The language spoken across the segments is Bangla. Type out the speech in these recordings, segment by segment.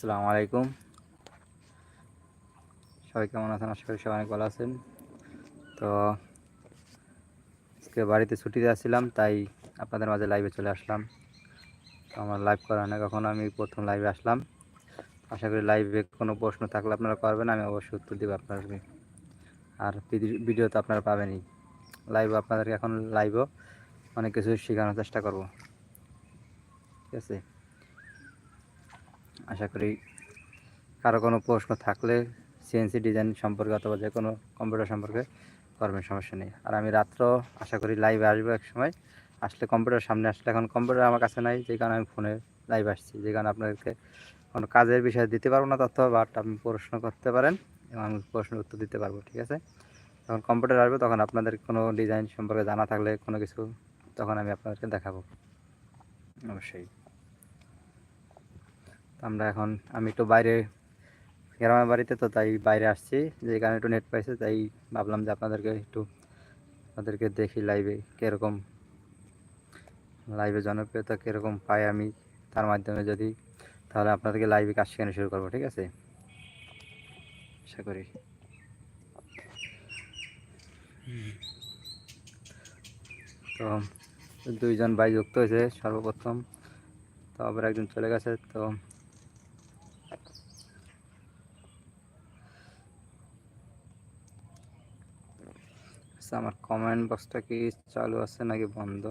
আসসালামু আলাইকুম। সবাই কেমন আছেন? আশা করি সবাই অনেক ভালো আছেন। তো আজকে বাড়িতে ছুটিতে আসছিলাম, তাই আপনাদের মাঝে লাইভে চলে আসলাম। আমার লাইভ করা না, কখনো আমি প্রথম লাইভে আসলাম। আশা করি লাইভে কোনো প্রশ্ন থাকলে আপনারা করবেন, আমি অবশ্যই উত্তর দেবো আপনাদেরকে। আর ভিডিও তো আপনারা পাবেনই। লাইভ আপনাদেরকে এখন লাইভও অনেক কিছু শেখানোর চেষ্টা করব। ঠিক আছে? আশা করি কারও কোনো প্রশ্ন থাকলে সিএনসি ডিজাইন সম্পর্কে অথবা যে কোনো কম্পিউটার সম্পর্কে করবেন, সমস্যা নেই। আর আমি রাত্র আশা করি লাইভে আসব এক সময়। আসলে কম্পিউটার সামনে আসলে এখন কম্পিউটার আমার কাছে নাই, যে কারণে আমি ফোনে লাইভ আসছি। যে কারণে আপনাদেরকে কোনো কাজের বিষয়ে দিতে পারব না তথ্য বাট আপনি প্রশ্ন করতে পারেন এবং আমি প্রশ্নের উত্তর দিতে পারব, ঠিক আছে? যখন কম্পিউটার আসবে তখন আপনাদের কোনো ডিজাইন সম্পর্কে জানা থাকলে কোনো কিছু তখন আমি আপনাদেরকে দেখাবো। অবশ্যই। আমরা এখন, আমি একটু বাইরে, গ্রামের বাড়িতে তো তাই বাইরে আসছি, যে কারণে একটু নেট পাইছে, তাই ভাবলাম যে আপনাদেরকে একটু আপনাদেরকে দেখি লাইভে কীরকম লাইভে জনপ্রিয়তা কীরকম পাই আমি তার মাধ্যমে যদি, তাহলে আপনাদেরকে লাইভে কাজ শেখানো শুরু করব, ঠিক আছে? আশা করি। তো দুইজন ভাই যুক্ত হয়েছে সর্বপ্রথম, তো আবার একজন চলে গেছে, তো আমার কমেন্ট বক্সটা কি চালু আছে নাকি বন্ধ?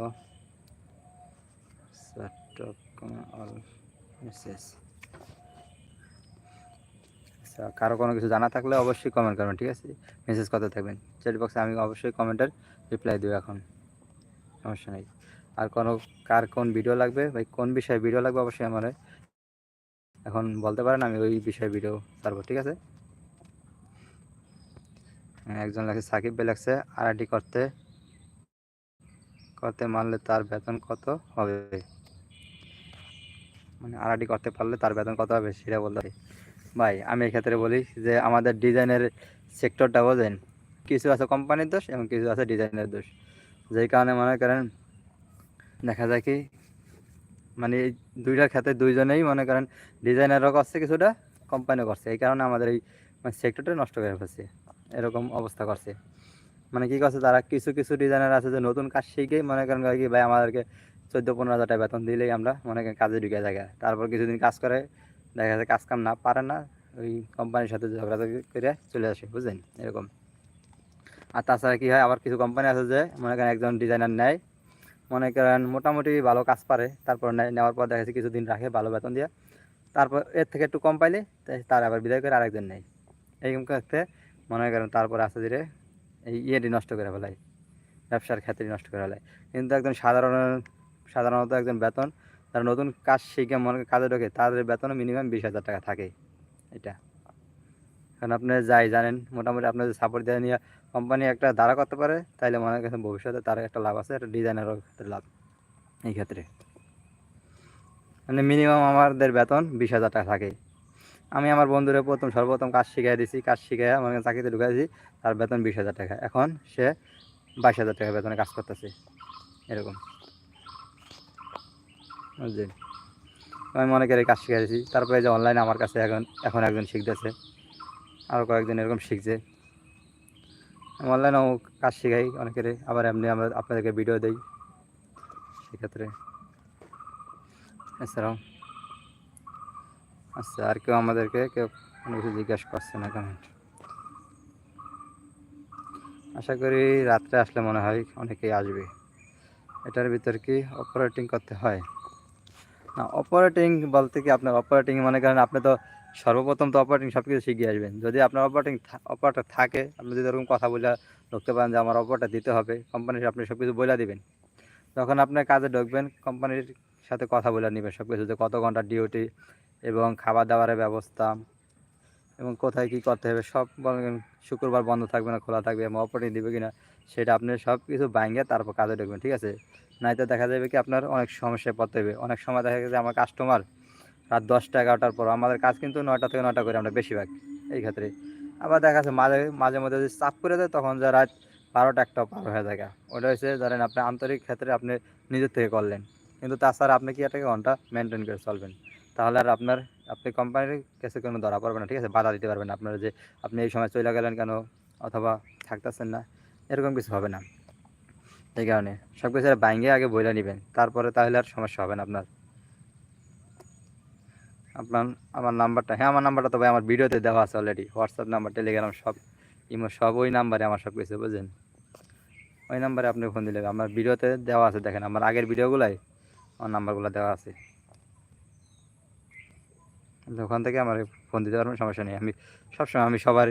আচ্ছা কারও কোনো কিছু জানা থাকলে অবশ্যই কমেন্ট করবেন, ঠিক আছে? মেসেজ করতে থাকবেন। চ্যাট বক্সে আমি অবশ্যই কমেন্টের রিপ্লাই দেবো এখন। সমস্যা নেই। আর কোনো, কার কোন ভিডিও লাগবে বা কোন বিষয়ে ভিডিও লাগবে অবশ্যই আমার এখন বলতে পারেন, আমি ওই বিষয়ে ভিডিও ছাড়বো, ঠিক আছে? একজন লাগছে, সাকিব ভাই লাগছে আরআইটি করতে। করতে মানলে তার বেতন কত হবে? মানে আরআইটি করতে পারলে তার বেতন কত হবে সেটা বলতে ভাই, আমি এক্ষেত্রে বলি যে আমাদের ডিজাইনের সেক্টরটা বোঝেন। কিছু আছে কোম্পানির দোষ এবং কিছু আছে ডিজাইনের দোষ। যেই কারণে মনে করেন, দেখা যায় কি মানে এই দুইটার ক্ষেত্রে দুইজনেই মনে করেন ডিজাইনারও করছে কিছুটা, কোম্পানিও করছে। এই কারণে আমাদের এই মানে সেক্টরটা নষ্ট করে ফেলছে। এরকম অবস্থা করছে। মানে কি করছে, তারা কিছু কিছু ডিজাইনার আছে যে নতুন কাজ শিখেই মনে করেন কি, ভাই আমাদেরকে চোদ্দ পনেরো হাজার টাকা বেতন দিলেই আমরা মনে করেন কাজে ঢুকে যায় তারপর কিছুদিন কাজ করে, দেখা যায় কাজ কাম না পারে না, ওই কোম্পানির সাথে ঝগড়াঝাগড়ি করে চলে আসে, বুঝলেন? এরকম। আর তাছাড়া কি হয়, আবার কিছু কোম্পানি আছে যে মনে করেন একজন ডিজাইনার নেয়, মনে করেন মোটামুটি ভালো কাজ পারে, তারপর নেওয়ার পর দেখা যাচ্ছে কিছুদিন রাখে ভালো বেতন দিয়ে। তারপর এর থেকে একটু কম পাইলে তার আবার বিদায় করে আরেকজন নেয়। এইরকম ক্ষেত্রে মনে করেন তারপর আস্তে ধীরে এই ইয়েটি নষ্ট করে ফেলায় ব্যবসার ক্ষেত্রে নষ্ট করে ফেলায় কিন্তু একজন সাধারণ, সাধারণত একজন বেতন, যারা নতুন কাজ শিখে মনে কাজে ঢোকে, তাদের বেতনও মিনিমাম বিশ হাজার টাকা থাকে। এটা। কারণ আপনি যাই জানেন, মোটামুটি আপনার সাপোর্ট দিয়ে নিয়ে কোম্পানি একটা দাঁড়া করতে পারে, তাইলে মনে করেন ভবিষ্যতে তার একটা লাভ আছে, একটা ডিজাইনারও ক্ষেত্রে লাভ এই ক্ষেত্রে। মানে মিনিমাম আমাদের বেতন বিশ হাজার টাকা থাকে। আমি আমার বন্ধুরে প্রথম সর্বপ্রথম কাজ শিখিয়ে দিছি, কাজ শিখাই আমার চাকরিতে ঢুকাইছি তার বেতন বিশ হাজার টাকা। এখন সে বাইশ হাজার টাকা বেতনে কাজ করতেছে। এরকম। আমি মনে করি কাজ শিখিয়ে দিছি। তারপরে যে অনলাইনে আমার কাছে এখন এখন একজন শিখতেছে। আরও কয়েকজন এরকম শিখছে। আমি অনলাইনেও কাজ শিখাই অনেকের আবার এমনি আমরা আপনাদেরকে ভিডিও দেই। সেক্ষেত্রে। এছাড়াও আচ্ছা আর কেউ আমাদেরকে কেউ কোনো কিছু জিজ্ঞাসা করছে না কমেন্ট আশা করি রাত্রে আসলে মনে হয় অনেকেই আসবে। এটার ভিতর কি অপারেটিং করতে হয়? না অপারেটিং বলতে কি আপনার অপারেটিং মনে করেন আপনি তো সর্বপ্রথম তো অপারেটিং সব কিছু শিখে আসবেন। যদি আপনার অপারেটিং অপারেটার থাকে, আপনি যদি এরকম কথা বলে ঢুকতে পারেন যে আমার অপারটা দিতে হবে কোম্পানির আপনি সব কিছু বলে দিবেন। যখন আপনি কাজে ঢুকবেন কোম্পানির সাথে কথা বলে নেবেন সব কিছু যে কত ঘণ্টা ডিউটি এবং খাবার দাবারের ব্যবস্থা এবং কোথায় কী করতে হবে, সব শুক্রবার বন্ধ থাকবে না, খোলা থাকবে অপারেটিং দিবে কিনা, সেটা আপনি সব কিছু বাইঙ্গে তারপর কাজে ঢুকবেন, ঠিক আছে? নাইতো দেখা যাবে কি আপনার অনেক সমস্যায় পড়তে হবে। অনেক সময় দেখা গেছে আমার কাস্টমার রাত দশটা, এগারোটার পর, আমাদের কাজ কিন্তু নয়টা থেকে নয়টা করে আমরা বেশিরভাগ এই ক্ষেত্রে। আবার দেখা যাচ্ছে মাঝে মাঝে মধ্যে যদি চাপ করে দেয় তখন যে রাত বারোটা একটা পার হয়ে থাকে ওটা হচ্ছে ধরেন আপনি আন্তরিক ক্ষেত্রে আপনি নিজের থেকে করলেন। কিন্তু তাছাড়া আপনি কি একটা ঘণ্টা মেনটেন করে চলবেন? তাহলে আর আপনার, আপনি কোম্পানির কাছে কোনো ধরা পড়বে না, ঠিক আছে? বাধা দিতে পারবেন না আপনারা যে আপনি এই সময় চলে গেলেন কেন? অথবা থাকতেছেন না, এরকম কিছু হবে না। এই কারণে সব কিছু বাইঙ্গে আগে বইলে নেবেন, তারপরে তাহলে আর সমস্যা হবে না আপনার। আপনার, আমার নাম্বারটা হ্যাঁ আমার নাম্বারটা তবে আমার ভিডিওতে দেওয়া আছে অলরেডি হোয়াটসঅ্যাপ নাম্বার টেলিগ্রাম সব ইমো, সব ওই নাম্বারে আমার সব কিছু বুঝলেন ওই নাম্বারে আপনি ফোন দিলে আমার ভিডিওতে দেওয়া আছে, দেখেন, আমার আগের ভিডিওগুলাই, আমার নাম্বারগুলো দেওয়া আছে। ওখান থেকে আমার ফোন দিতে পারবেন সমস্যা নেই। আমি সবসময় আমি সবার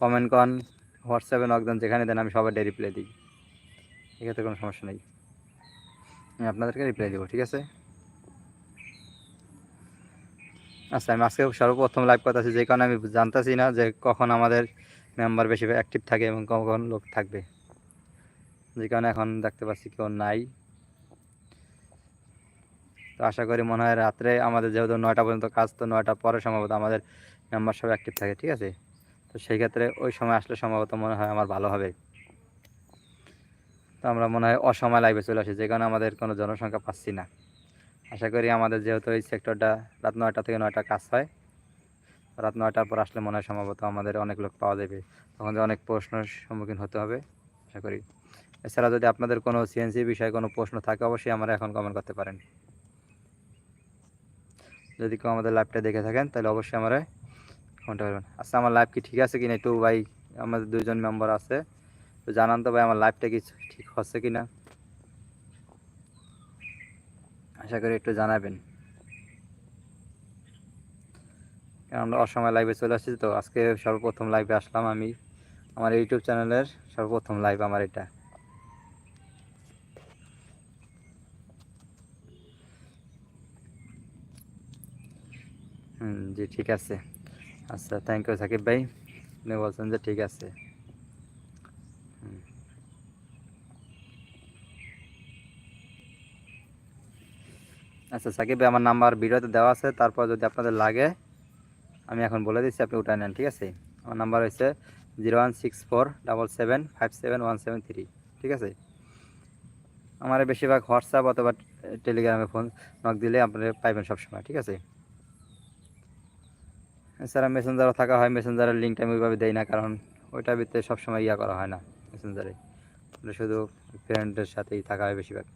কমেন্ট কন হোয়াটসঅ্যাপে নকদান যেখানে দেন আমি সবার রিপ্লাই দিই। এক্ষেত্রে কোনো সমস্যা নেই। আমি আপনাদেরকে রিপ্লাই দেবো, ঠিক আছে? আচ্ছা আমি আজকে সর্বপ্রথম লাইভ কথা আছে যে কারণে আমি জানতেছি না যে কখন আমাদের মেম্বার বেশি অ্যাক্টিভ থাকে এবং কখন লোক থাকবে। যে কারণে এখন দেখতে পাচ্ছি কেউ নাই। তো আশা করি মনে হয় রাত্রে আমাদের যেহেতু নয়টা পর্যন্ত কাজ, তো নয়টা পরে সম্ভবত আমাদের মেম্বার সব অ্যাক্টিভ থাকে, ঠিক আছে? তো সেই ক্ষেত্রে ওই সময় আসলে সম্ভবত মনে হয় আমার ভালো হবে। তো আমরা মনে হয় অসময় লাইভে চলে আসি, যে কারণে আমাদের কোনো জনসংখ্যা পাচ্ছি না। আশা করি আমাদের যেহেতু এই সেক্টরটা রাত নয়টা থেকে নয়টা কাজ হয় রাত নয়টার পর আসলে মনে হয় সম্ভবত আমাদের অনেক লোক পাওয়া যাবে। তখন অনেক প্রশ্নের সম্মুখীন হতে হবে, আশা করি। এছাড়া যদি আপনাদের কোনো সিএনসি বিষয়ে কোনো প্রশ্ন থাকে, অবশ্যই আমরা এখন কমেন্ট করতে পারেন। যদি কেউ আমাদের লাইভটা দেখে থাকেন, তাহলে অবশ্যই আমরা কমেন্ট করবেন। আচ্ছা আমার লাইভ কি ঠিক আছে কি না একটু ভাই, আমাদের দুইজন মেম্বার আছে। তো জানান তো ভাই, আমার লাইভটা কি ঠিক হচ্ছে কিনা? আশা করি একটু জানাবেন। কারণ আমরা অসময় লাইভে চলে আসছি তো, আজকে সর্বপ্রথম লাইভে আসলাম আমি। আমার ইউটিউব চ্যানেলের সর্বপ্রথম লাইভ আমার এটা। হুম জি, ঠিক আছে। আচ্ছা থ্যাংক ইউ সাকিব ভাই। আপনি বলছেন যে ঠিক আছে। আচ্ছা সাকিব ভাই, আমার নাম্বার ভিডিওতে দেওয়া আছে, তারপর যদি আপনাদের লাগে, আমি এখন বলে দিচ্ছি, আপনি উঠায় নেন, ঠিক আছে? আমার নাম্বার হচ্ছে zero one six four double seven five seven one seven three, ঠিক আছে? আমার বেশিরভাগ হোয়াটসঅ্যাপ অথবা টেলিগ্রামে ফোন, নক দিলে আপনারা পাইবেন সবসময়, ঠিক আছে? এছাড়া মেসেঞ্জারও থাকা হয় মেসেঞ্জারের লিঙ্কটা আমি ওইভাবে দেই না, কারণ ওইটার ভিতরে সবসময় ইয়া করা হয় না মেসেঞ্জারে শুধু ফ্রেন্ডের সাথেই থাকা হয় বেশিরভাগ।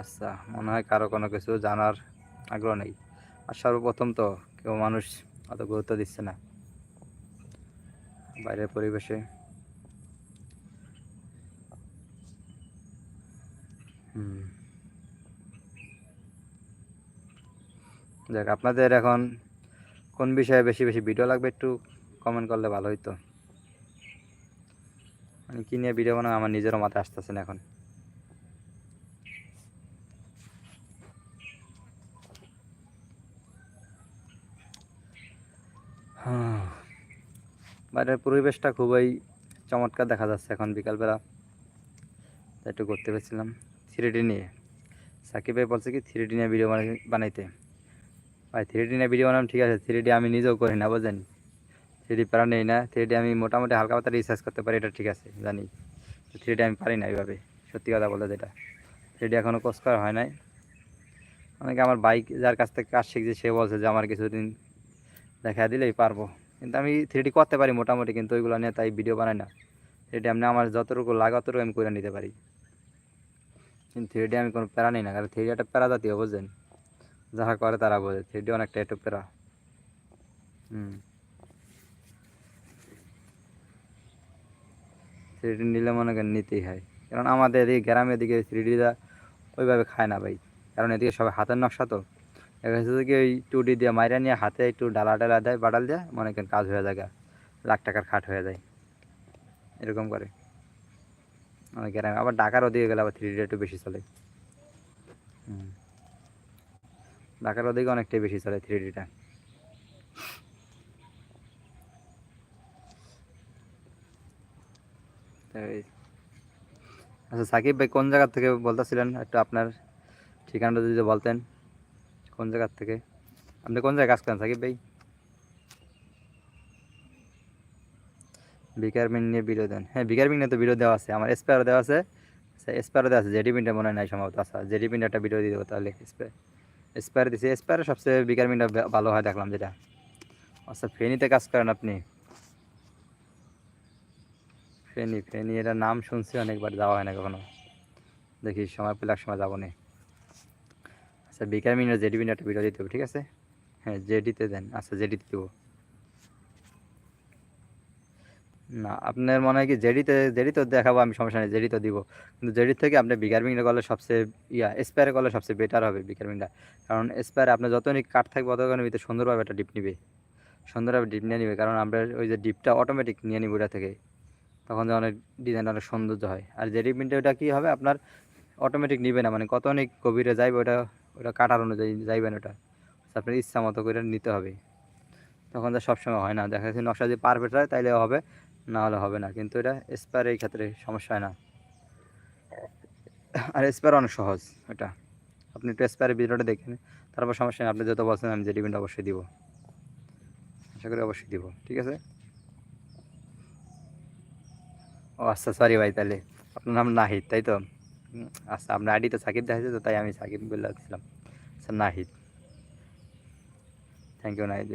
আচ্ছা মনে হয় কারও কোনো কিছু জানার আগ্রহ নেই। আর সর্বপ্রথম তো কেউ মানুষ অত গুরুত্ব দিচ্ছে না। বাইরের পরিবেশে। হুম। দেখ আপনাদের এখন কোন বিষয়ে বেশি বেশি ভিডিও লাগবে একটু কমেন্ট করলে ভালো হইতো। মানে কি নিয়ে ভিডিও বানাবো, আমার নিজেরও মাথায় আসতেছে না এখন। বাইরের পরিবেশটা খুবই চমৎকার দেখা যাচ্ছে এখন বিকালবেলা। একটু করতে পেরেছিলাম থ্রি নিয়ে। সাকিব ভাই বলছে কি থ্রি নিয়ে ভিডিও বানাইতে। ভাই থ্রি ডি নিয়ে ভিডিও বানাম ঠিক আছে থ্রি ডি আমি নিজেও করি না বুঝেন থ্রি ডি প্যারা নেই না থ্রি ডি আমি মোটামুটি হালকা পাতা রিসার্চ করতে পারি এটা ঠিক আছে জানি থ্রি ডি আমি পারি না এইভাবে সত্যি কথা বলতে যেটা থ্রি ডি এখনও কোর্স করা হয় নাই অনেকে আমার বাইক যার কাছ থেকে কাজ শিখছে সে বলছে যে আমার কিছুদিন দেখা দিলেই পারব কিন্তু আমি থ্রি ডি করতে পারি মোটামুটি কিন্তু ওইগুলো নিয়ে তাই ভিডিও বানাই না থ্রি আমি আমার যতটুকু লাগে অতটুকু আমি করে নিতে পারি কিন্তু থ্রি ডি আমি কোনো প্যারা নিই না কারণ থ্রি একটা প্যারা জাতীয় বুঝছেন যারা করে তারা বোঝে থ্রি ডি অনেকটা একটু প্যারা হুম। থ্রি ডি নিলে মনে করেন নিতেই হয়। কারণ আমাদের এদিকে, গ্রামের দিকে থ্রি ডিটা ওইভাবে খায় না ভাই। কারণ এদিকে সবাই হাতের নকশা তো। কি ওই টুডি দিয়ে মাইরা নিয়ে হাতে একটু ডালা ডালা দেয় বাডাল দেয়, মনে করেন কাজ হয়ে যায়। লাখ টাকার খাট হয়ে যায়। এরকম করে। আমাদের গ্রামে, আবার ডাকার ওদিকে গেলে আবার থ্রি একটু বেশি চলে। হুম। ঢাকার ওদিকে অনেকটাই বেশি চলে থ্রি ডিটা আচ্ছা সাকিব ভাই কোন জায়গার থেকে বলতেছিলেন? একটু আপনার ঠিকানাটা যদি বলতেন। কোন জায়গার থেকে? আপনি কোন জায়গায় কাজ করেন সাকিব ভাই? বিকারমিন নিয়ে ভিডিও দেন। হ্যাঁ বিকারমিন নিয়ে তো ভিডিও দেওয়া আছে। আমার স্পেয়ারও দেওয়া আছে। আচ্ছা দেওয়া আছে। জেডি প্রিন্টার মনে হয় নাই সম্ভবত। আচ্ছা জেডি প্রিন্টার একটা ভিডিও দিয়ে দেবো তাহলে স্প্রে স্প্যার দিছি। স্প্যারে সবচেয়ে প্রিন্টার ভালো হয় দেখলাম যেটা। আচ্ছা ফেনিতে কাজ করেন আপনি? ফেনি ফেনি এটা নাম শুনছি অনেকবার, যাওয়া হয় না কখনো। দেখি, সময় পেলে এক সময় যাব নি। আচ্ছা বিকার মিনিট জেডি মিনিট একটা ভিডিও দিতে হবে, ঠিক আছে? হ্যাঁ জেডিতে দেন। আচ্ছা জেডিতে দেবো। না, আপনার মনে হয় কি জেডিতে জেডি তো দেখাবো আমি, সমস্যা নেই জেডি তো দিব। কিন্তু জেডির থেকে আপনি বিকার মিংটা করলে সবচেয়ে ইয়া স্পেয়ারে করলে সবচেয়ে বেটার হবে বিকার মিংটা কারণ স্পেয়ারে আপনার যতই কাঠ থাকবে ততক্ষণ ভিতরে সুন্দরভাবে একটা ডিপ নিবে। সুন্দরভাবে ডিপ নিয়ে নিবে, কারণ আমরা ওই যে ডিপটা অটোমেটিক নিয়ে নিব ওটা থেকে। তখন যে অনেক ডিজাইন অনেক সৌন্দর্য হয়। আর জেডি প্রিন্টে ওটা কী হবে? আপনার অটোমেটিক নিবে না মানে কত অনেক গভীরে যাইবে ওটা ওটা কাটার অনুযায়ী যাইবেন ওটা। আপনার ইচ্ছা মতো করে নিতে হবে। তখন তো সবসময় হয় না। দেখা যাচ্ছে নকশা যদি পারফেক্ট হয়, তাইলে হবে। না হলে হবে না। কিন্তু এটা স্পার এই ক্ষেত্রে সমস্যা হয় না। আর স্পার অনেক সহজ এটা। আপনি একটু স্পারের ভিডিওটা দেখেন তারপর সমস্যা নেই, আপনি যত বলছেন আমি যে প্রিন্ট অবশ্যই দিব। আশা করি অবশ্যই দিব, ঠিক আছে? ও আচ্ছা সরি ভাই, তাহলে আপনার নাম নাহিদ, তাই তো? আচ্ছা আপনার আইডি তো সাকিব দেখাচ্ছে তো তাই আমি সাকিব বলে দিচ্ছিলাম আচ্ছা নাহিদ। থ্যাংক ইউ নাহিদ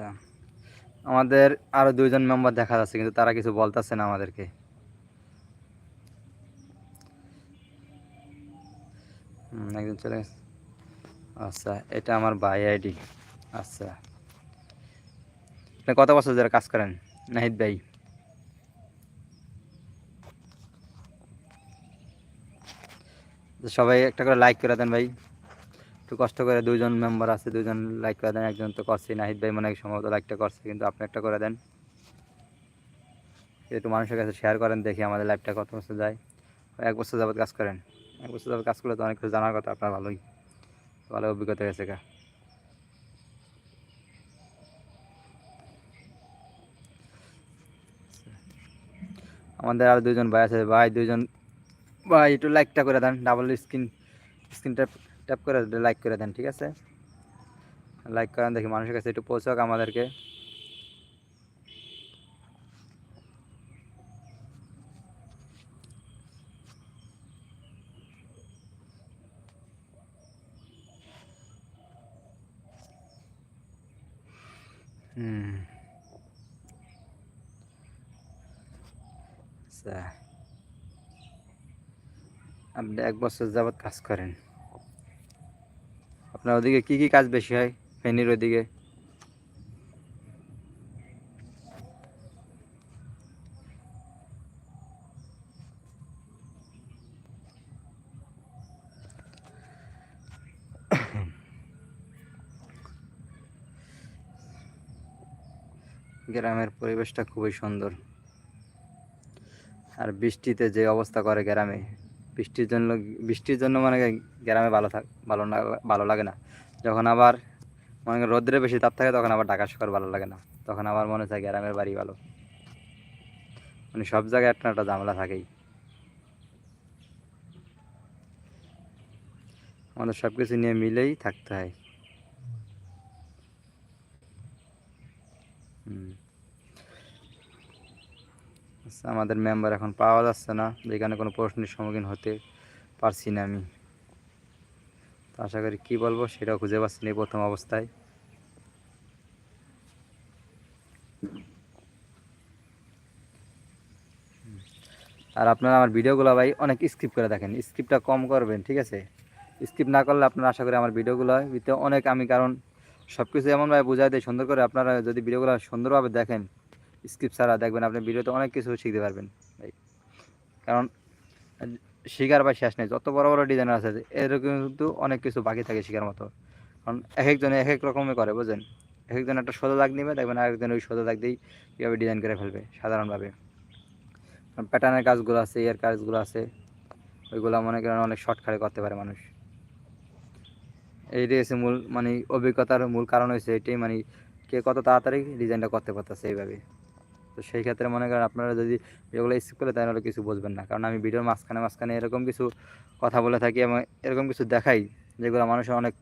আচ্ছা। আমাদের আরও দুইজন মেম্বার দেখা যাচ্ছে, কিন্তু তারা কিছু বলতেছে না আমাদেরকে। একজন চলে আচ্ছা এটা আমার ভাই আইডি। আচ্ছা। আপনি কত বছর ধরে কাজ করেন? নাহিদ ভাই। সবাই একটা করে লাইক করে দেন ভাই। একটু কষ্ট করে দুজন মেম্বার আছে দুজন লাইক করে দেন, একজন তো করছে নাহিদ ভাই মনে হয় সম্ভবত লাইকটা করছে, কিন্তু আপনি একটা করে দেন। একটু মানুষের কাছে শেয়ার করেন, দেখি আমাদের লাইফটা কত বছর যায়। এক বছর যাবত কাজ করেন। এক বছর যাবত কাজ করলে তো অনেক কিছু জানার কথা, আপনার ভালোই। ভালো অভিজ্ঞতা হয়েছে গা। আমাদের আর দুজন ভাই আছে, ভাই দুজন ভাই একটু লাইকটা করে দেন ডাবল স্ক্রিন স্ক্রিন ট্যাপ করে লাইক করে দেন, ঠিক আছে? লাইক করেন, দেখি মানুষের কাছে একটু পৌঁছাক আমাদেরকে। আচ্ছা। আপনি এক বছর যাবৎ কাজ করেন। আপনার ওদিকে কি কি কাজ বেশি হয়? ফেনির ওদিকে? গ্রামের পরিবেশটা খুবই সুন্দর। আর বৃষ্টিতে যে অবস্থা করে গ্রামে বৃষ্টির জন্য বৃষ্টির জন্য মানে গ্রামে ভালো থাক, ভালো না, ভালো লাগে না। যখন আবার মনে করেন রোদ্রে বেশি তাপ থাকে, তখন আবার ঢাকা শহর ভালো লাগে না। তখন আবার মনে হয় গ্রামের বাড়ি ভালো। মানে সব জায়গায় একটা একটা ঝামেলা থাকেই। আমাদের সব কিছু নিয়ে মিলেই থাকতে হয়। হুম। আমাদের মেম্বার এখন পাওয়া যাচ্ছে না যেখানে কোনো প্রশ্নের সম্মুখীন হতে পারছি না আমি। তো আশা করি কী বলব সেটাও খুঁজে পাচ্ছি না প্রথম অবস্থায়। আর আপনারা আমার ভিডিওগুলো ভাই অনেক স্কিপ করে দেখেন স্কিপটা কম করবেন, ঠিক আছে? স্কিপ না করলে আপনারা আশা করি আমার ভিডিওগুলো ভিতরে অনেক আমি কারণ সব কিছু এমনভাবে বোঝাই দেয় সুন্দর করে আপনারা যদি ভিডিওগুলো সুন্দরভাবে দেখেন স্কিপ ছাড়া দেখবেন আপনি ভিডিওতে অনেক কিছু শিখতে পারবেন, ভাই। কারণ শিকার বা শেষ নেই, যত বড় বড় ডিজাইনার আছে, এরকম কিন্তু অনেক কিছু বাকি থাকে শিকার মতো। কারণ এক একজনে এক এক রকমের করে বুঝেন এক একজন একটা সোজা দাগ নেবে, দেখবেন আরেকজন ওই সোজা দাগ দিয়েই কীভাবে ডিজাইন করে ফেলবে, সাধারণভাবে। প্যাটার্নের কাজগুলো আছে, এর কাজগুলো আছে, ওইগুলো মনে করেন অনেক শর্টকাটে করতে পারে মানুষ। এইটাই হচ্ছে মূল মানে অভিজ্ঞতার মূল কারণ হয়েছে এটাই মানে কে কত তাড়াতাড়ি ডিজাইনটা করতে পারতেছে এইভাবে। তো সেই ক্ষেত্রে মনে করেন আপনারা যদি এগুলো স্কিপ করে তাহলে কিছু বুঝবেন না। কারণ আমি ভিডিওর মাঝখানে মাঝখানে এরকম কিছু কথা বলে থাকি এবং এরকম কিছু দেখাই যেগুলো মানুষের অনেক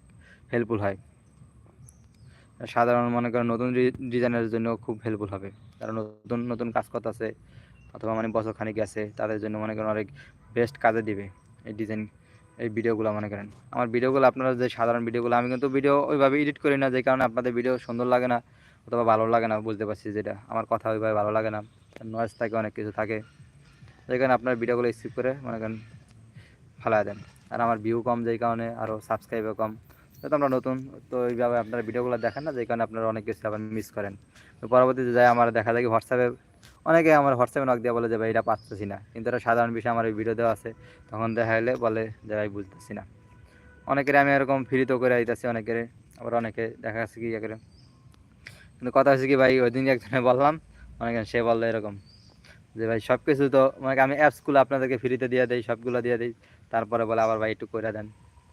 হেল্পফুল হয়। সাধারণ মনে করেন নতুন ডিজাইনের জন্য খুব হেল্পফুল হবে। যারা নতুন নতুন কাজ কথা করতেছে অথবা মানে বছর খানিক আছে তাদের জন্য মনে করেন অনেক বেস্ট কাজে দিবে এই ডিজাইন এই ভিডিওগুলো মনে করেন। আমার ভিডিওগুলো আপনারা যে সাধারণ ভিডিওগুলো আমি কিন্তু ভিডিও ওইভাবে এডিট করি না, যে কারণে আপনাদের ভিডিও সুন্দর লাগে না। অথবা ভালো লাগে না, বুঝতে পারছি যেটা। আমার কথা ওইভাবে ভালো লাগে না নয়েজ থাকে, অনেক কিছু থাকে। কারণে আপনার ভিডিওগুলো স্কিপ করে, মনে করেন ফালা দেন। আর আমার ভিউ কম, যেই কারণে আরও সাবস্ক্রাইবও কম। যেহেতু আমরা নতুন, তো এইভাবে আপনারা ভিডিওগুলো দেখেন না, যেই কারণে আপনারা অনেক কিছু আবার মিস করেন। তো পরবর্তীতে যাই, আমার দেখা যায় হোয়াটসঅ্যাপে অনেকে আমার হোয়াটসঅ্যাপে নক দিয়ে বলে যে, ভাই, এটা পাচ্ছি না। কিন্তু এটা সাধারণ বিষয়, আমার এই ভিডিও দেওয়া আছে। তখন দেখা গেলে বলে যে, ভাই, বুঝতেছি না। অনেকের আমি এরকম ফ্রিতেও করে দিতেছি অনেকের। আবার অনেকে দেখা যাচ্ছে কি করে কিন্তু কথা হচ্ছে কি ভাই, ওই দিন একজনে বললাম অনেকে সে বলল এরকম যে, ভাই সব কিছু তো মানে আমি অ্যাপসগুলো আপনাদেরকে ফ্রিতে দিয়ে দিই, সবগুলো দিয়ে দিই, তারপরে বলে আবার ভাই একটু করে দেন।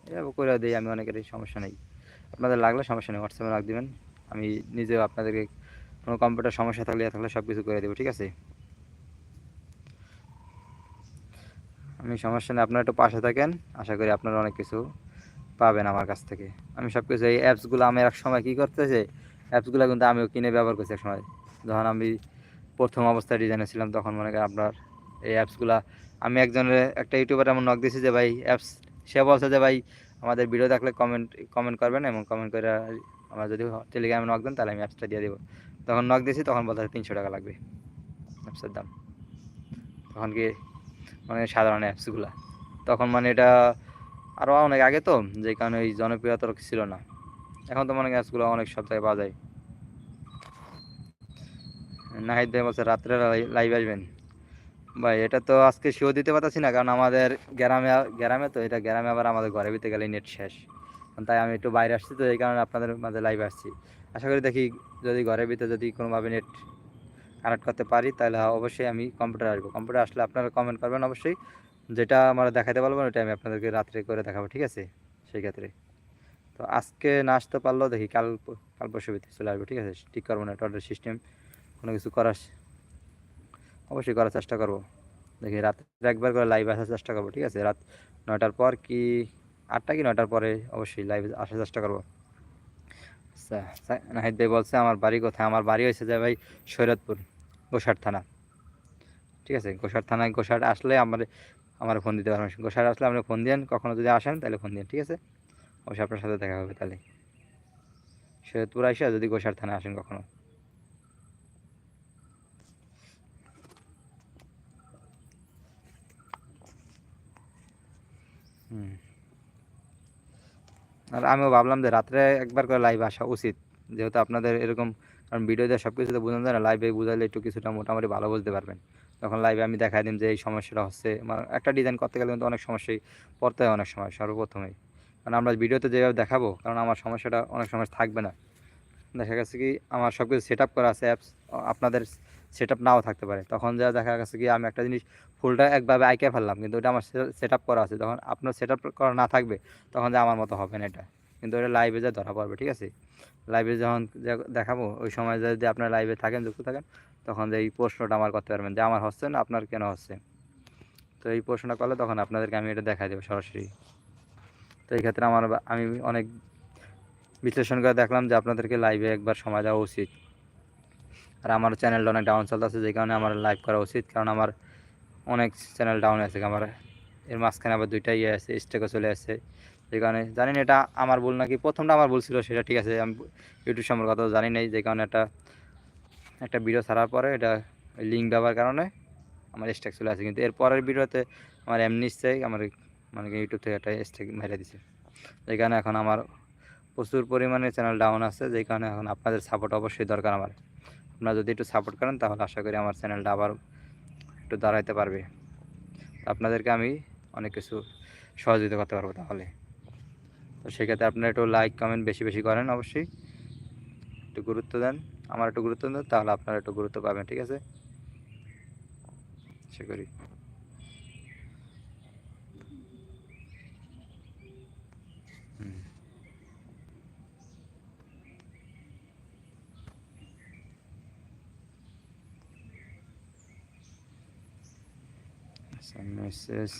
এভাবে করে দিই, আমি অনেকেরই সমস্যা নেই। আপনাদের লাগলে সমস্যা নেই, হোয়াটসঅ্যাপে রাখ দিবেন। আমি নিজেও আপনাদেরকে কোনো কম্পিউটার সমস্যা থাকলে থাকলে সব কিছু করে দেবো, ঠিক আছে? আমি সমস্যা নেই, আপনারা একটু পাশে থাকেন, আশা করি আপনারা অনেক কিছু পাবেন আমার কাছ থেকে। আমি সব কিছু এই অ্যাপসগুলো আমি এক সময় কী করতেছে অ্যাপসগুলো কিন্তু আমিও কিনে ব্যবহার করছি সময় যখন আমি প্রথম অবস্থায় ডিজাইনে ছিলাম, তখন মনে করেন আপনার এই অ্যাপসগুলা, আমি একজনের, একটা ইউটিউবার এমন নক দিয়েছি যে, ভাই, অ্যাপস সে বলছে যে, ভাই, আমাদের ভিডিও দেখলে কমেন্ট কমেন্ট করবেন এবং কমেন্ট করে আমার যদি টেলিগ্রামে নক দেন, তাহলে আমি অ্যাপসটা দিয়ে দেবো। তখন নক দিয়েছি, তখন বলতে তিনশো টাকা লাগবে অ্যাপসের দাম। তখন কি মানে সাধারণ অ্যাপসগুলা। তখন মানে এটা আরও অনেক আগে তো, যে কারণে এই জনপ্রিয়তা ছিল না। এখন তো মনে অ্যাপসগুলো অনেক সব জায়গায় পাওয়া যায়। নাহিদ ভাই বলছে রাত্রে লাইভ আসবেন। ভাই, এটা তো আজকে শিও দিতে পারতেছি না, কারণ আমাদের গ্রামে গ্রামে তো, এটা গ্রামে আবার আমাদের ঘরে ভিতরে গেলে নেট শেষ। তাই আমি একটু বাইরে আসছি তো, এই কারণে আপনাদের মাঝে লাইভ আসছি। আশা করি দেখি, যদি ঘরের ভিতরে যদি কোনোভাবে নেট কানেক্ট করতে পারি, তাহলে অবশ্যই আমি কম্পিউটার আসব। কম্পিউটার আসলে আপনারা কমেন্ট করবেন অবশ্যই। যেটা আমরা দেখাতে পারব ওটা আমি আপনাদেরকে রাত্রে করে দেখাবো, ঠিক আছে? সেই ক্ষেত্রে। তো আজকে না আসতে পারলেও দেখি কাল কাল পরশু ভিতরে চলে আসব, ঠিক আছে? ঠিক করব না অর্ডার সিস্টেম কোনো কিছু করার অবশ্যই করার চেষ্টা করব। দেখি রাত্রে একবার করে লাইভ আসার চেষ্টা করব, ঠিক আছে? রাত নয়টার পর কি, আটটা কি নয়টার পরে অবশ্যই লাইভ আসার চেষ্টা করব। আচ্ছা নাহিদ ভাই বলছে, আমার বাড়ি কোথায়? আমার বাড়ি হয়েছে যে ভাই সৈরতপুর গোসার থানা। ঠিক আছে গোসার থানায় গোসার আসলে আমার আমার ফোন দিতে পারবেন গোসার আসলে আপনি ফোন দিন কখনো যদি আসেন তাহলে ফোন দিন ঠিক আছে? অবশ্যই আপনার সাথে দেখা হবে তাহলে। সৈয়দপুর আইসা যদি গোসার থানায় আসেন কখনো। আর আমিও ভাবলাম যে রাত্রে একবার করে লাইভ আসা উচিত। যেহেতু আপনাদের এরকম, কারণ ভিডিওতে সব কিছু তো বোঝানো যায় না লাইভে বুঝালে একটু কিছুটা মোটামুটি ভালো বুঝতে পারবেন। তখন লাইভে আমি দেখাই দিন যে এই সমস্যাটা হচ্ছে। একটা ডিজাইন করতে গেলে কিন্তু অনেক সমস্যাই পড়তে হয় অনেক সময়, সর্বপ্রথমেই। কারণ আমরা ভিডিওতে যেভাবে দেখাবো, কারণ আমার সমস্যাটা অনেক সময় থাকবে না। দেখা গেছে কি, আমার সব কিছু সেট করা আছে অ্যাপস আপনাদের সেট নাও থাকতে পারে। তখন যা দেখা গেছে কি, আমি একটা জিনিস ফুলটা একভাবে আইকে ফেললাম, কিন্তু ওটা আমার সেট করা আছে। তখন আপনার সেট করা না থাকবে, তখন যে আমার মতো হবে না এটা। কিন্তু ওটা লাইভে যা ধরা পড়বে, ঠিক আছে? লাইভে যখন দেখাবো, ওই সময় যদি আপনার লাইভে থাকেন, যুক্ত থাকেন, তখন যে এই প্রশ্নটা আমার করতে পারবেন যে, আমার হচ্ছে না, আপনার কেন হচ্ছে? তো এই প্রশ্নটা করলে তখন আপনাদেরকে আমি এটা দেখাই দেবো সরাসরি। তো এই ক্ষেত্রে আমার আমি অনেক বিশ্লেষণ করে দেখলাম যে আপনাদেরকে লাইভে একবার সময় দেওয়া উচিত। আর আমার চ্যানেলটা অনেক ডাউন চলতেছে, যে কারণে আমার লাইভ করা উচিত। কারণ আমার অনেক চ্যানেল ডাউন আছে, আমার এর মাঝখানে আবার দুইটা ইয়ে আছে স্টেকও চলে আসছে। যে কারণে জানি না এটা আমার ভুল নাকি, প্রথমটা আমার ভুল ছিল, সেটা ঠিক আছে, আমি ইউটিউব সম্পর্কে কথা জানি নাই। যে কারণে একটা একটা ভিডিও ছাড়ার পরে এটা লিঙ্ক দেওয়ার কারণে আমার স্টেক চলে আসে কিন্তু এর পরের ভিডিওতে আমার এমনি চাই আমার মানে কি ইউটিউব থেকে একটা স্টেক মেরে দিছে। যে কারণে এখন আমার প্রচুর পরিমাণে চ্যানেল ডাউন আছে যেই কারণে এখন আপনাদের সাপোর্ট অবশ্যই দরকার আমার। আপনারা যদি একটু সাপোর্ট করেন, তাহলে আশা করি আমার চ্যানেলটা আবার একটু দাঁড়াইতে পারবে। আপনাদেরকে আমি অনেক কিছু সহযোগিতা করতে পারব তাহলে। তো সেক্ষেত্রে আপনারা একটু লাইক কমেন্ট বেশি বেশি করেন অবশ্যই। একটু গুরুত্ব দেন। আমার একটু গুরুত্ব দেন, তাহলে আপনারা একটু গুরুত্ব পাবেন, ঠিক আছে? আশা করি। send message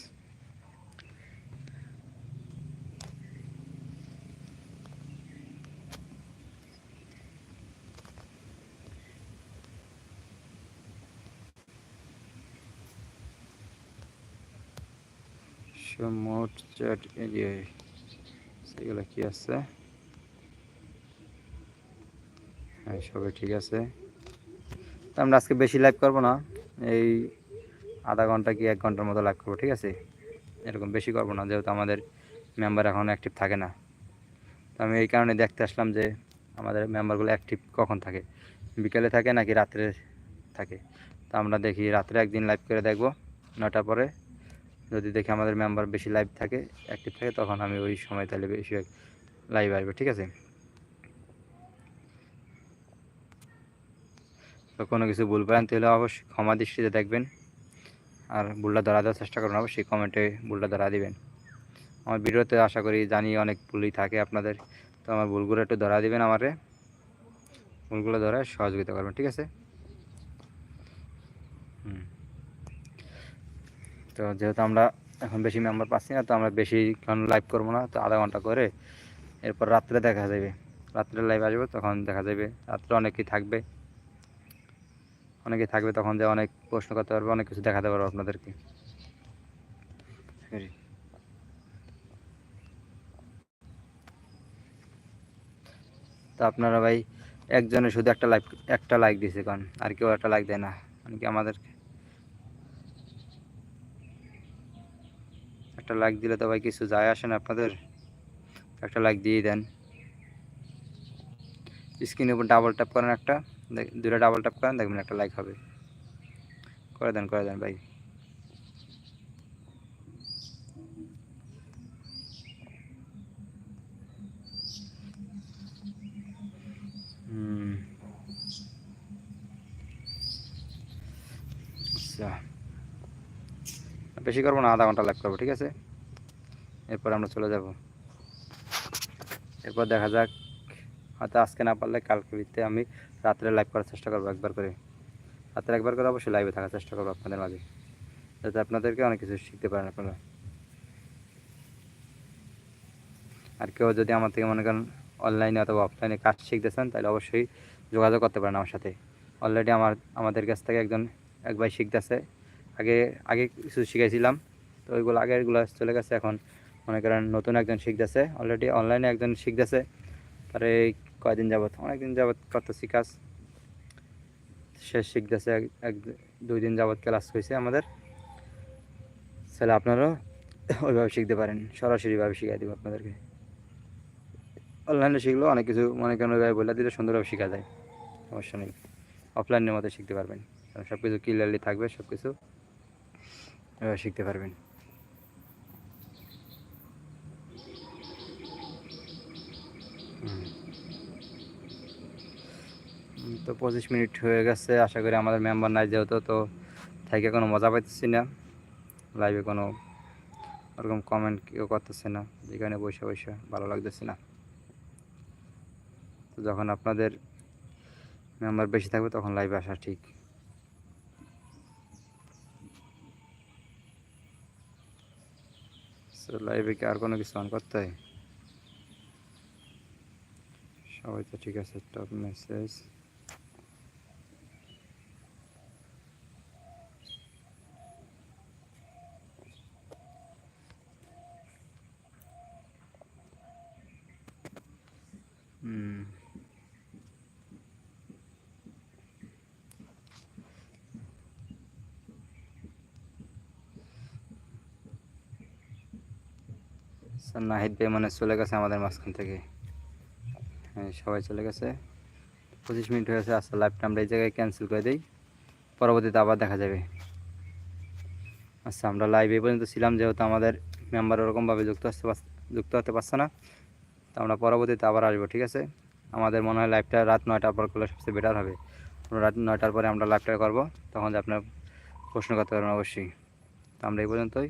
show more chat area সেগুলো কি আছে হ্যাঁ সবাই ঠিক আছে। আমরা আজকে বেশি লাইভ করব না। এই আধা ঘণ্টা কি এক ঘণ্টার মতো লাইভ করব, ঠিক আছে? এরকম বেশি করব না, যেহেতু আমাদের মেম্বার এখন অ্যাক্টিভ থাকে না। তো আমি এই কারণে দেখতে আসলাম যে আমাদের মেম্বারগুলো অ্যাক্টিভ কখন থাকে? বিকেলে থাকে নাকি রাত্রে থাকে? তো আমরা দেখি রাত্রে একদিন লাইভ করে দেখব নটার পরে। যদি দেখি আমাদের মেম্বার বেশি লাইভ থাকে অ্যাক্টিভ থাকে, তখন আমি ওই সময় তাহলে বেশি লাইভ আসবে, ঠিক আছে? তো কোনো কিছু ভুল পান তাহলে অবশ্যই ক্ষমা দৃষ্টিতে দেখবেন। আর ভুলটা ধরা দেওয়ার চেষ্টা করবেন অবশ্যই কমেন্টে ভুলটা ধরা দিবেন। আমার ভিডিওতে আশা করি জানি অনেক ভুলই থাকে আপনাদের। তো আমার ভুলগুলো একটু ধরা দিবেন আমারে। ভুলগুলো ধরে সহযোগিতা করবেন, ঠিক আছে? তো যেহেতু আমরা এখন বেশি মেম্বার পাচ্ছি না, তো আমরা বেশি বেশিক্ষণ লাইভ করব না, তো আধা ঘণ্টা করে এরপর রাত্রে দেখা যাবে। রাত্রে লাইভ আসব, তখন দেখা যাবে। রাত্রে অনেকেই থাকবে। অনেকেই থাকবে তখন যে অনেক প্রশ্ন করতে পারবে অনেক কিছু দেখাতে পারব আপনাদেরকে। তো আপনারা ভাই একজনে শুধু একটা লাইক একটা লাইক দিয়েছে কারণ আর কেউ একটা লাইক দেয় না মানে কি আমাদের একটা লাইক দিলে তো ভাই কিছু যায় আসে না আপনাদের? একটা লাইক দিয়ে দেন। স্ক্রিনের উপর ডাবল ট্যাপ করেন একটা। দুটো ডাবল ট্যাপ করেন, দেখবেন একটা লাইক হবে। করে দেন করে দেন ভাই হুম। আচ্ছা। বেশি করব না, আধা ঘণ্টা লাইভ করব, ঠিক আছে? এরপর আমরা চলে যাব। এরপর দেখা যাক, হয়তো আজকে না পারলে কালকে ভিত্তে আমি রাত্রে লাইভ করার চেষ্টা করব একবার করে। রাত্রে একবার করে অবশ্যই লাইভে থাকার চেষ্টা করব আপনাদের মাঝে। যাতে আপনাদেরকে অনেক কিছু শিখতে পারেন আপনারা। আর কেউ যদি আমার থেকে মনে করেন অনলাইনে অথবা অফলাইনে কাজ শিখতেছেন তাহলে অবশ্যই যোগাযোগ করতে পারেন আমার সাথে। অলরেডি আমার, আমাদের কাছ থেকে একজন, এক ভাই শিখতেছে। আগে আগে কিছু শিখেছিলাম তো ওইগুলো আগেরগুলো চলে গেছে। এখন মনে করেন নতুন একজন শিখতেছে। অলরেডি অনলাইনে একজন শিখতেছে। তারে কয়দিন যাবত অনেকদিন যাবত করতেছি কাজ। শেষ শিখতেছে এক দুই দিন যাবত ক্লাস হয়েছে আমাদের। তাহলে আপনারাও ওইভাবে শিখতে পারেন, সরাসরিভাবে শিখিয়ে দিব আপনাদেরকে। অনলাইনে শিখলেও অনেক কিছু মনে করেন ওইভাবে বলে দিলে সুন্দরভাবে শেখা যায়, সমস্যা নেই। অফলাইনের মতো শিখতে পারবেন, কারণ সব কিছু ক্লিয়ারলি থাকবে সব কিছু এভাবে শিখতে পারবেন। হুম। তো পঁচিশ মিনিট হয়ে গেছে, আশা করি আমাদের মেম্বার নাই যেহেতু, তো থেকে কোনো মজা পাইতেছি না। লাইভে কোনো ওরকম কমেন্ট কেউ করতেছে না, যেখানে বসে বসে ভালো লাগতেছে না। তো যখন আপনাদের মেম্বার বেশি থাকবে, তখন লাইভে আসা ঠিক। লাইভে কি আর কোনো কিছু অন করতে হয়? সবাই তো ঠিক আছে টপ মেসেজ নাহিদ ভাই মানে চলে গেছে আমাদের মাঝখান থেকে। হ্যাঁ সবাই চলে গেছে। পঁচিশ মিনিট হয়েছে আচ্ছা লাইভটা আমরা এই জায়গায় ক্যান্সেল করে দিই। পরবর্তীতে আবার দেখা যাবে। আচ্ছা আমরা লাইভ এই পর্যন্ত ছিলাম, যেহেতু আমাদের মেম্বার ওরকমভাবে যুক্ত আসতে যুক্ত হতে পারছে না। তো আমরা পরবর্তীতে আবার আসব, ঠিক আছে? আমাদের মনে হয় লাইভটা রাত নয়টার পর করলে সবচেয়ে বেটার হবে। রাত নয়টার পরে আমরা লাইভটা করব, তখন যে আপনার প্রশ্ন করতে পারবেন অবশ্যই। তো আমরা এই পর্যন্তই।